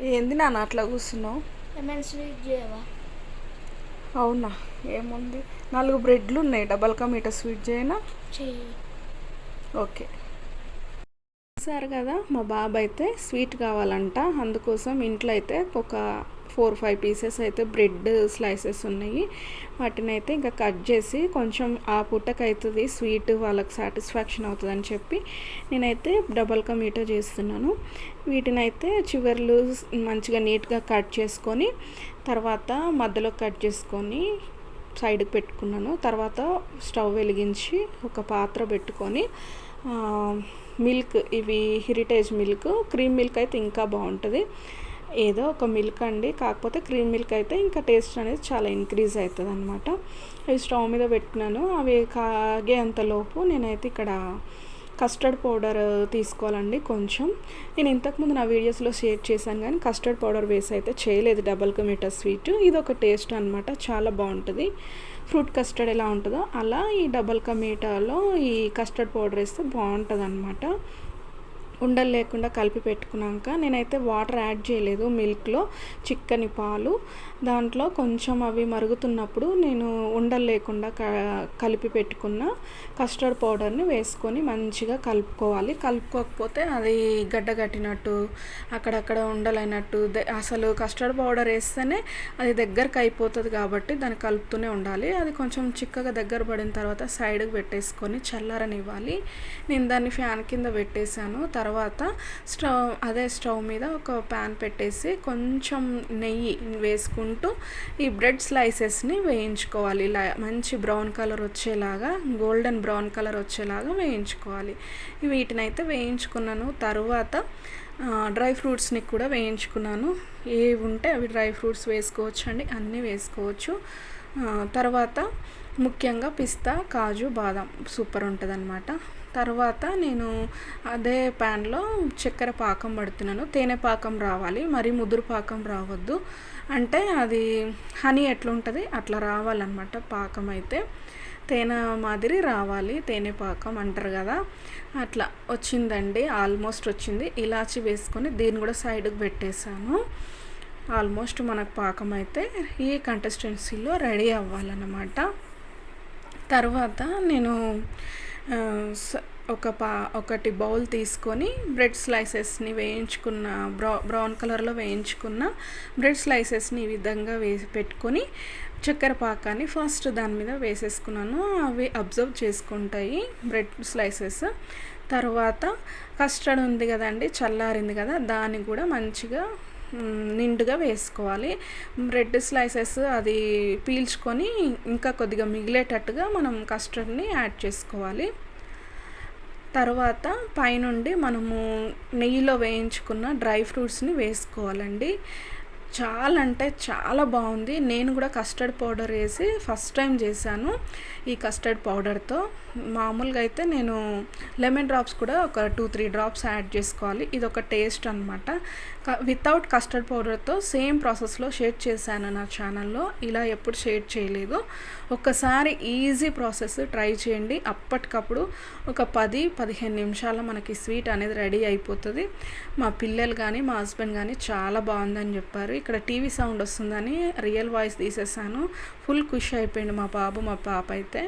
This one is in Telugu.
ఏంది నాన్న అట్లా కూర్చున్నావు? స్వీట్ చేయవా? అవునా ఏముంది? నాలుగు బ్రెడ్లు ఉన్నాయి డబల్ కా మీటా స్వీట్ చేయనా? చెయ్యి. ఓకే. చూసారు కదా మా బాబు అయితే స్వీట్ కావాలంట అందుకోసం ఇంట్లో అయితే ఒక ఫోర్ ఫైవ్ పీసెస్ అయితే బ్రెడ్ స్లైసెస్ ఉన్నాయి. వాటిని అయితే ఇంకా కట్ చేసి కొంచెం ఆ పుట్టకు అవుతుంది స్వీట్ వాళ్ళకి సాటిస్ఫాక్షన్ అవుతుందని చెప్పి నేనైతే డబల్ కమీటో చేస్తున్నాను. వీటిని అయితే చివర్లు మంచిగా నీట్గా కట్ చేసుకొని తర్వాత మధ్యలో కట్ చేసుకొని సైడ్కి పెట్టుకున్నాను. తర్వాత స్టవ్ వెలిగించి ఒక పాత్ర పెట్టుకొని మిల్క్ ఇవి హెరిటేజ్ మిల్క్ క్రీమ్ మిల్క్ అయితే ఇంకా బాగుంటుంది. ఏదో ఒక మిల్క్ అండి. కాకపోతే క్రీమ్ మిల్క్ అయితే ఇంకా టేస్ట్ అనేది చాలా ఇంక్రీజ్ అవుతుంది అనమాట అవి స్టవ్ మీద పెట్టినాను. అవి కాగే అంతలోపు నేనైతే ఇక్కడ కస్టర్డ్ పౌడర్ తీసుకోవాలండి కొంచెం. నేను ఇంతకుముందు నా వీడియోస్లో షేర్ చేశాను కానీ కస్టర్డ్ పౌడర్ వేసి అయితే చేయలేదు. డబల్ కమీటర్ స్వీట్ ఇది ఒక టేస్ట్ అనమాట చాలా బాగుంటుంది. ఫ్రూట్ కస్టర్డ్ ఎలా ఉంటుందో అలా ఈ డబల్ కమీటాలో ఈ కస్టర్డ్ పౌడర్ వేస్తే బాగుంటుంది అనమాట ఉండలు లేకుండా కలిపి పెట్టుకున్నాక నేనైతే వాటర్ యాడ్ చేయలేదు మిల్క్లో చిక్కని పాలు. దాంట్లో కొంచెం అవి మరుగుతున్నప్పుడు నేను ఉండలు లేకుండా క- కలిపి పెట్టుకున్న కస్టర్డ్ పౌడర్ని వేసుకొని మంచిగా కలుపుకోవాలి. కలుపుకోకపోతే అది గడ్డ కట్టినట్టు అక్కడక్కడ ఉండలైనట్టు అసలు కస్టర్డ్ పౌడర్ వేస్తేనే అది దగ్గరకు అయిపోతుంది కాబట్టి దాన్ని కలుపుతూనే ఉండాలి. అది కొంచెం చిక్కగా దగ్గర పడిన తర్వాత సైడ్కి పెట్టేసుకొని చల్లారనివ్వాలి. నేను దాన్ని ఫ్యాన్ కింద పెట్టేశాను. తర్వాత తర్వాత స్టవ్ అదే స్టవ్ మీద ఒక ప్యాన్ పెట్టేసి కొంచెం నెయ్యి వేసుకుంటూ ఈ బ్రెడ్ స్లైసెస్ని వేయించుకోవాలి. ఇలా మంచి బ్రౌన్ కలర్ వచ్చేలాగా గోల్డెన్ బ్రౌన్ కలర్ వచ్చేలాగా వేయించుకోవాలి. వీటిని అయితే వేయించుకున్నాను. తర్వాత డ్రై ఫ్రూట్స్ని కూడా వేయించుకున్నాను. ఏవి ఉంటే అవి డ్రై ఫ్రూట్స్ వేసుకోవచ్చు అండి అన్నీ వేసుకోవచ్చు. తర్వాత ముఖ్యంగా పిస్తా కాజు బాదం సూపర్ ఉంటుంది అనమాట తర్వాత నేను అదే ప్యాన్లో చక్కెర పాకం పడుతున్నాను. తేనె పాకం రావాలి మరి ముదురు పాకం రావద్దు. అంటే అది హనీ ఎట్లుంటుంది అట్లా రావాలన్నమాట పాకం అయితే. తేనె మాదిరి రావాలి తేనె పాకం అంటారు కదా. అట్లా వచ్చిందండి ఆల్మోస్ట్ వచ్చింది. ఇలాచి వేసుకొని దీన్ని కూడా సైడ్కి పెట్టేశాను ఆల్మోస్ట్ మనకు పాకం అయితే ఈ కంటెస్టెన్సీలో రెడీ అవ్వాలన్నమాట. తర్వాత నేను స- ఒక పా ఒకటి బౌల్ తీసుకొని బ్రెడ్ స్లైసెస్ని వేయించుకున్న బ్రౌ బ్రౌన్ కలర్లో వేయించుకున్న బ్రెడ్ స్లైసెస్ని ఈ విధంగా వేసి పెట్టుకొని చక్కెర పాకాన్ని ఫస్ట్ దాని మీద వేసేసుకున్నాను. అవి అబ్జర్వ్ చేసుకుంటాయి బ్రెడ్ స్లైసెస్ తర్వాత కస్టర్డ్ ఉంది కదండి చల్లారింది కదా దాన్ని కూడా మంచిగా నిండుగా వేసుకోవాలి. బ్రెడ్ స్లైసెస్ అది పీల్చుకొని ఇంకా కొద్దిగా మిగిలేటట్టుగా మనం కస్టర్డ్ని యాడ్ చేసుకోవాలి. తర్వాత పైనుండి మనము నెయ్యిలో వేయించుకున్న డ్రై ఫ్రూట్స్ని వేసుకోవాలండి. చాలా అంటే చాలా బాగుంది. నేను కూడా కస్టర్డ్ పౌడర్ వేసి ఫస్ట్ టైం చేశాను ఈ కస్టర్డ్ పౌడర్తో మామూలుగా అయితే నేను లెమన్ డ్రాప్స్ కూడా ఒక టూ త్రీ డ్రాప్స్ యాడ్ చేసుకోవాలి. ఇది ఒక టేస్ట్ అనమాట వితౌట్ కస్టర్డ్ పౌడర్తో సేమ్ ప్రాసెస్లో షేర్ చేశాను నా ఛానల్లో ఇలా ఎప్పుడు షేర్ చేయలేదు. ఒకసారి ఈజీ ప్రాసెస్ ట్రై చేయండి. అప్పటికప్పుడు ఒక పది పదిహేను నిమిషాల్లో మనకి స్వీట్ అనేది రెడీ అయిపోతుంది. మా పిల్లలు కానీ మా హస్బెండ్ కానీ చాలా బాగుందని చెప్పారు. ఇక్కడ టీవీ సౌండ్ వస్తుందని రియల్ వాయిస్ తీసేసాను. ఫుల్ ఖుషి అయిపోయింది మా బాబు మా పాప అయితే.